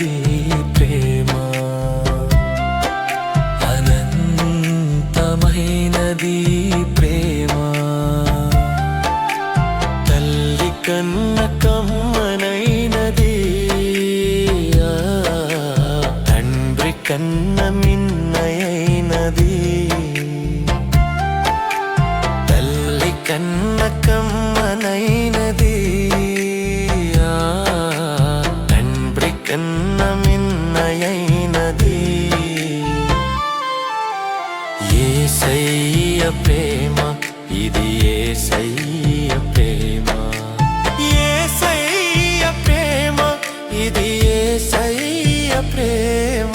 అనంతమైనది ప్రేమ. అనంతమైనది ప్రేమ. తల్లి కన్న కమ్మనైనది. తండ్రి కన్న కన్న ఏ సయ్య ప్రేమ ఇది ఏ సయ్య ప్రేమ. ఏ సయ్య ప్రేమ ఇది ఏ సయ్య ప్రేమ.